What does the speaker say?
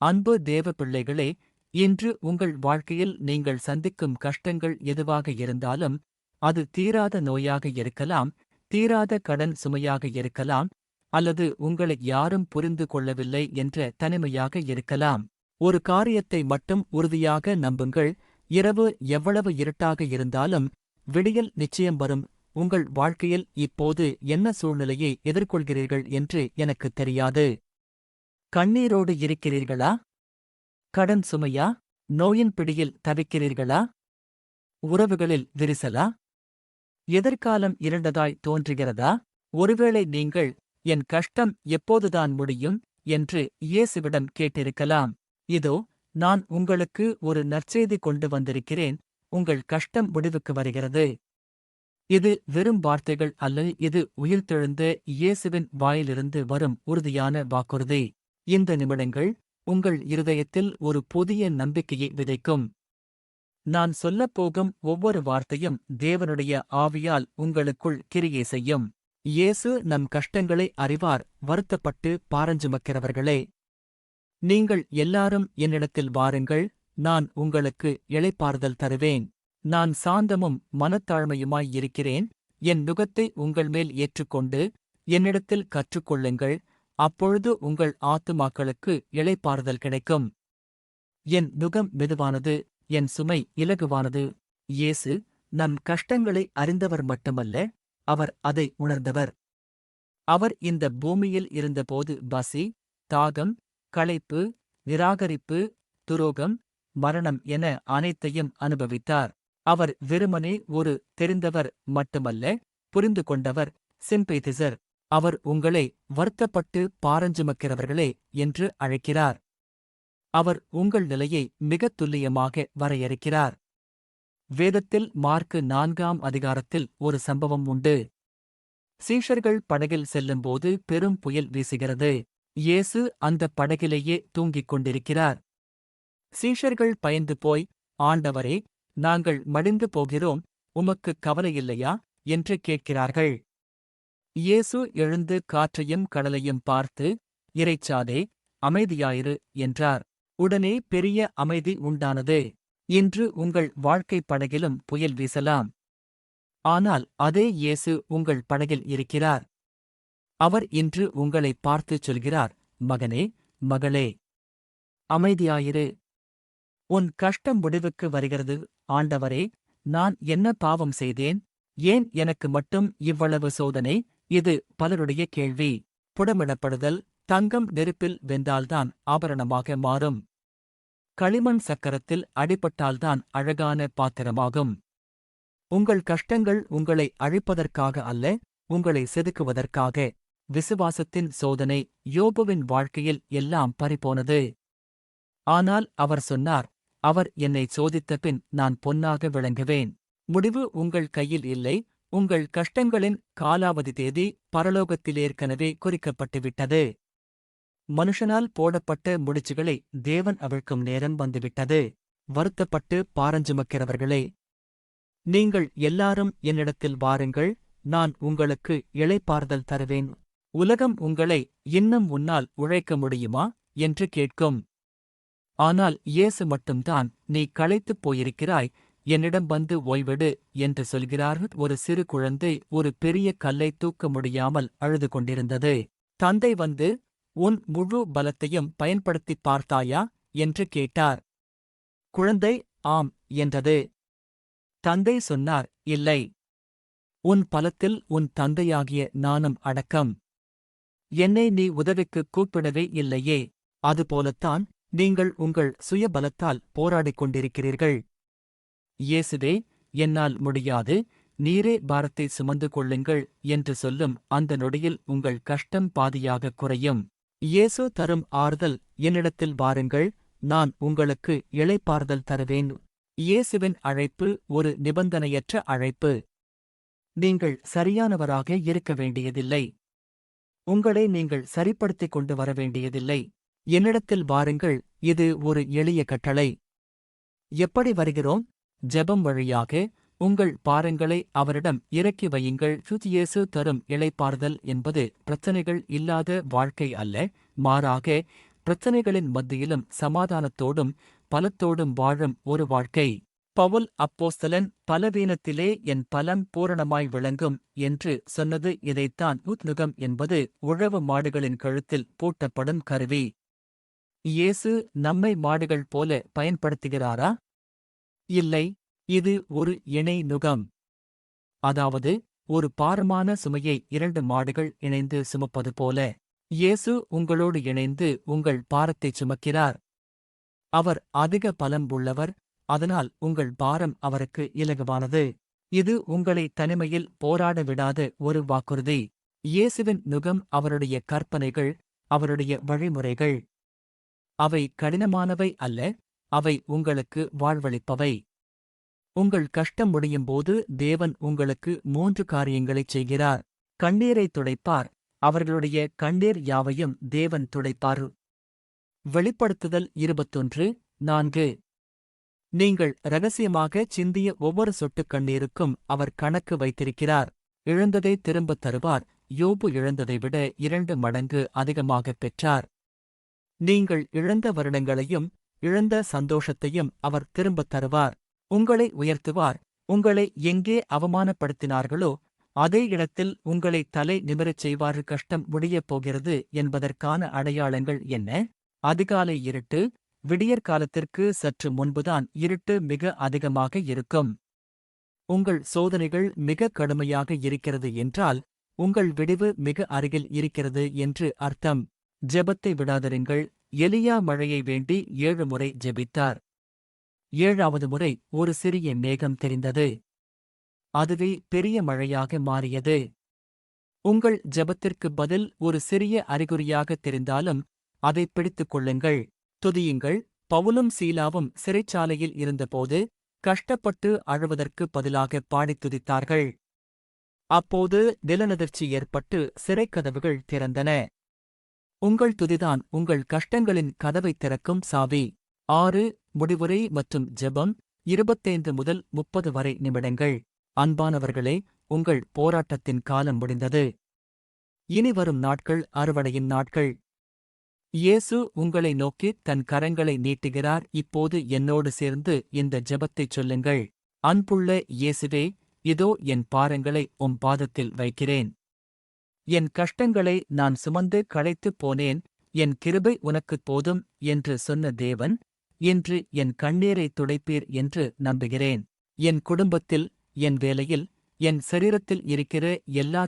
அன்பு தேவ பிள்ளைகளே இன்று உங்கள் வாழ்க்கையில் நீங்கள் சந்திக்கும் கஷ்டங்கள் எதுவாக இருந்தாலும் அது தீராத நோயாக இருக்கலாம் தீராத கடன் சுமையாக இருக்கலாம் அல்லது உங்களை யாரும் புரிந்து கொள்ளவில்லை என்ற தனிமையாக இருக்கலாம். ஒரு காரியத்தை மட்டும் உறுதியாக நம்புங்கள். இரவு எவ்வளவு இருட்டாக இருந்தாலும் விடியல் நிச்சயம் வரும். உங்கள் வாழ்க்கையில் இப்போது என்ன சூழ்நிலையை எதிர்கொள்கிறீர்கள் என்று எனக்குத் தெரியாது. கண்ணீரோடு இருக்கிறீர்களா? கடன் சுமையா? நோயின் பிடியில் தவிக்கிறீர்களா? உறவுகளில் விரிசலா? எதிர்காலம் இருண்டதாய் தோன்றுகிறதா? ஒருவேளை நீங்கள் என் கஷ்டம் எப்போதுதான் முடியும் என்று இயேசுவிடம் கேட்டிருக்கலாம். இதோ நான் உங்களுக்கு ஒரு நற்செய்தி கொண்டு வந்திருக்கிறேன். உங்கள் கஷ்டம் முடிவுக்கு வருகிறது. இது வெறும் வார்த்தைகள் அல்ல இது உயிர்த்தெழுந்த இயேசுவின் வாயிலிருந்து வரும் உறுதியான வாக்குறுதி. இந்த நிமிடங்கள் உங்கள் இருதயத்தில் ஒரு புதிய நம்பிக்கையை விதைக்கும். நான் சொல்லப்போகும் ஒவ்வொரு வார்த்தையும் தேவனுடைய ஆவியால் உங்களுக்குள் கிரியை செய்யும். இயேசு நம் கஷ்டங்களை அறிவார் வருத்தப்பட்டு பாரஞ்சுமக்கிறவர்களே. நீங்கள் எல்லாரும் என்னிடத்தில் வாருங்கள் நான் உங்களுக்கு இளைப்பாறுதல் தருவேன். நான் சாந்தமும் மனத்தாழ்மையுமாய் இருக்கிறேன் என் நுகத்தை உங்கள் மேல் ஏற்றுக்கொண்டு என்னிடத்தில் கற்றுக்கொள்ளுங்கள் அப்பொழுது உங்கள் ஆத்துமாக்களுக்கு இளைப்பாறுதல் கிடைக்கும். என் நுகம் மெதுவானது என் சுமை இலகுவானது. இயேசு நம் கஷ்டங்களை அறிந்தவர் மட்டுமல்ல அவர் அதை உணர்ந்தவர். அவர் இந்த பூமியில் இருந்தபோது பசி தாகம் களைப்பு நிராகரிப்பு துரோகம் மரணம் என அனைத்தையும் அனுபவித்தார். அவர் வெறுமனே ஒரு தெரிந்தவர் மட்டுமல்ல புரிந்து கொண்டவர் சிம்பேதிசர் அவர் உங்களை வருத்தப்பட்டு பாரஞ்சுமக்கிறவர்களே என்று அழைக்கிறார். அவர் உங்கள் நிலையை மிகத் துல்லியமாக வரையறுக்கிறார். வேதத்தில் மார்க்கு நான்காம் அதிகாரத்தில் ஒரு சம்பவம் உண்டு. சீஷர்கள் படகில் செல்லும்போது பெரும் புயல் வீசுகிறது. இயேசு அந்த படகிலேயே தூங்கிக் கொண்டிருக்கிறார். சீஷர்கள் பயந்து போய் ஆண்டவரே நாங்கள் மடிந்து போகிறோம் உமக்கு கவலையில்லையா என்று கேட்கிறார்கள். இயேசு எழுந்து காற்றையும் கடலையும் பார்த்து இறைச்சாதே அமைதியாயிரு என்றார். உடனே பெரிய அமைதி உண்டானது. இன்று உங்கள் வாழ்க்கைப் படகிலும் புயல் வீசலாம். ஆனால் அதே இயேசு உங்கள் படகில் இருக்கிறார். அவர் இன்று உங்களை பார்த்துச் சொல்கிறார் மகனே மகளே அமைதியாயிரு. உன் கஷ்டம் முடிவுக்கு வருகிறது. ஆண்டவரே நான் என்ன பாவம் செய்தேன்? ஏன் எனக்கு மட்டும் இவ்வளவு சோதனை? இது பலருடைய கேள்வி. புடமிடப்படுதல் தங்கம் நெருப்பில் வெந்தால்தான் ஆபரணமாக மாறும். களிமண் சக்கரத்தில் அடிபட்டால்தான் அழகான பாத்திரமாகும். உங்கள் கஷ்டங்கள் உங்களை அழிப்பதற்காக அல்ல உங்களை செதுக்குவதற்காக. விசுவாசத்தின் சோதனை யோபுவின் வாழ்க்கையில் எல்லாம் பறிபோனது. ஆனால் அவர் சொன்னார் அவர் என்னை சோதித்த பின் நான் பொன்னாக விளங்குவேன். முடிவு உங்கள் கையில் இல்லை உங்கள் கஷ்டங்களின் காலாவதி தேதி பரலோகத்திலேற்கனவே குறிக்கப்பட்டுவிட்டது. மனுஷனால் போடப்பட்ட முடிச்சுகளை தேவன் அவிழ்க்கும் நேரம் வந்துவிட்டது. வருத்தப்பட்டு பாரஞ்சுமக்கிறவர்களே நீங்கள் எல்லாரும் என்னிடத்தில் வாருங்கள் நான் உங்களுக்கு இளைப்பாறுதல் தருவேன். உலகம் உங்களை இன்னும் உன்னால் உழைக்க முடியுமா? என்று கேட்கும். ஆனால் இயேசு மட்டும்தான் நீ களைத்துப் போயிருக்கிறாய் என்னிடம் வந்து ஓய்வெடு என்று சொல்கிறார். ஒரு சிறு குழந்தை ஒரு பெரிய கல்லை தூக்க முடியாமல் அழுது கொண்டிருந்தது. தந்தை வந்து உன் முழு பலத்தையும் பயன்படுத்திப் பார்த்தாயா? என்று கேட்டார். குழந்தை ஆம் என்றது. தந்தை சொன்னார் இல்லை. உன் பலத்தில் உன் தந்தையாகிய நானும் அடக்கம். என்னை நீ உதவிக்கு கூப்பிடவே இல்லையே. அதுபோலத்தான் நீங்கள் உங்கள் சுயபலத்தால் போராடிக் கொண்டிருக்கிறீர்கள். இயேசுவே என்னால் முடியாது. நீரே பாரத்தை சுமந்து கொள்ளுங்கள் என்று சொல்லும் அந்த நொடியில் உங்கள் கஷ்டம் பாதியாக குறையும். இயேசு தரும் ஆறுதல் என்னிடத்தில் வாருங்கள் நான் உங்களுக்கு இளைப்பாறுதல் தருவேன். இயேசுவின் அழைப்பு ஒரு நிபந்தனையற்ற அழைப்பு. நீங்கள் சரியானவராக இருக்க வேண்டியதில்லை. உங்களை நீங்கள் சரிப்படுத்திக் கொண்டு வர வேண்டியதில்லை. என்னிடத்தில் வாருங்கள் இது ஒரு எளிய கட்டளை. எப்படி வருகிறோம்? ஜெபம் வழியாக உங்கள் பாரங்களை அவரிடம் இறக்கி வையுங்கள். சுஜியேசு தரும் இளைப்பாறுதல் என்பது பிரச்சனைகள் இல்லாத வாழ்க்கை அல்ல. மாறாக பிரச்சனைகளின் மத்தியிலும் சமாதானத்தோடும் பலத்தோடும் வாழும் ஒரு வாழ்க்கை. பவுல் அப்போஸ்தலன் பலவீனத்திலே என் பலம் பூரணமாய் விளங்கும் என்று சொன்னது இதைத்தான் உத்னுகம் என்பது உழவு மாடுகளின் கழுத்தில் பூட்டப்படும் கருவி. இயேசு நம்மை மாடுகள் போல பயன்படுத்துகிறாரா? இல்லை இது ஒரு இணை நுகம். அதாவது ஒரு பாரமான சுமையை இரண்டு மாடுகள் இணைந்து சுமப்பது போல இயேசு உங்களோடு இணைந்து உங்கள் பாரத்தைச் சுமக்கிறார். அவர் அதிக பலம் உள்ளவர் அதனால் உங்கள் பாரம் அவருக்கு இலகுவானது. இது உங்களை தனிமையில் போராட விடாத ஒரு வாக்குறுதி. இயேசுவின் நுகம் அவருடைய கற்பனைகள் அவருடைய வழிமுறைகள். அவை கடினமானவை அல்ல அவை உங்களுக்கு வாழ்வளிப்பவை. உங்கள் கஷ்டம் முடியும்போது தேவன் உங்களுக்கு மூன்று காரியங்களைச் செய்கிறார். கண்ணீரை துடைப்பார். அவர்களுடைய கண்ணீர் யாவையும் தேவன் துடைப்பார். வெளிப்படுத்துதல் இருபத்தொன்று நான்கு. நீங்கள் ரகசியமாக சிந்திய ஒவ்வொரு சொட்டுக் கண்ணீருக்கும் அவர் கணக்கு வைத்திருக்கிறார். இழந்ததை திரும்பத் தருவார். யோபு இழந்ததை விட இரண்டு மடங்கு அதிகமாகப் பெற்றார். நீங்கள் இழந்த வருடங்களையும் இழந்த சந்தோஷத்தையும் அவர் திரும்பத் தருவார். உங்களை உயர்த்துவார். உங்களை எங்கே அவமானப்படுத்தினார்களோ அதே இடத்தில் உங்களை தலை நிமிரச் செய்வாறு கஷ்டம் முடியப் போகிறது என்பதற்கான அடையாளங்கள் என்ன? அதிகாலை இருட்டு விடியற்காலத்திற்கு சற்று முன்புதான் இருட்டு மிக அதிகமாக இருக்கும். உங்கள் சோதனைகள் மிக கடுமையாக இருக்கிறது என்றால் உங்கள் விடிவு மிக அருகில் இருக்கிறது என்று அர்த்தம். ஜெபத்தை விடாதருங்கள். எலியா மழையை வேண்டி ஏழு முறை ஜெபித்தார். ஏழாவது முறை ஒரு சிறிய மேகம் தெரிந்தது. அதுவே பெரிய மழையாக மாறியது. உங்கள் ஜெபத்திற்கு பதில் ஒரு சிறிய அறிகுறியாக தெரிந்தாலும் அதை பிடித்துக் கொள்ளுங்கள். துதியுங்கள். பவுலும் சீலாவும் சிறைச்சாலையில் இருந்தபோது கஷ்டப்பட்டு அழுவதற்கு பதிலாக பாடித் துதித்தார்கள். அப்போது நிலநதிர்ச்சி ஏற்பட்டு சிறைக்கதவுகள் திறந்தன. உங்கள் துதிதான் உங்கள் கஷ்டங்களின் கதவைத் திறக்கும் சாவி. ஆறு முடிவுரை மற்றும் ஜெபம். இருபத்தைந்து முதல் முப்பது வரை நிமிடங்கள். அன்பானவர்களே உங்கள் போராட்டத்தின் காலம் முடிந்தது. இனி வரும் நாட்கள் அறுவடையின் நாட்கள். இயேசு உங்களை நோக்கி தன் கரங்களை நீட்டுகிறார். இப்போது என்னோடு சேர்ந்து இந்த ஜெபத்தைச் சொல்லுங்கள். அன்புள்ள இயேசுவே இதோ என் பாரங்களை உம் பாதத்தில் வைக்கிறேன். என் கஷ்டங்களை நான் சுமந்து களைத்துப் போனேன் என் கிருபை உனக்குப் போதும் என்று சொன்ன தேவன் இன்று என் கண்ணீரை துடைப்பீர் என்று நம்புகிறேன். என் குடும்பத்தில் என் வேலையில் என் சரீரத்தில் இருக்கிற எல்லா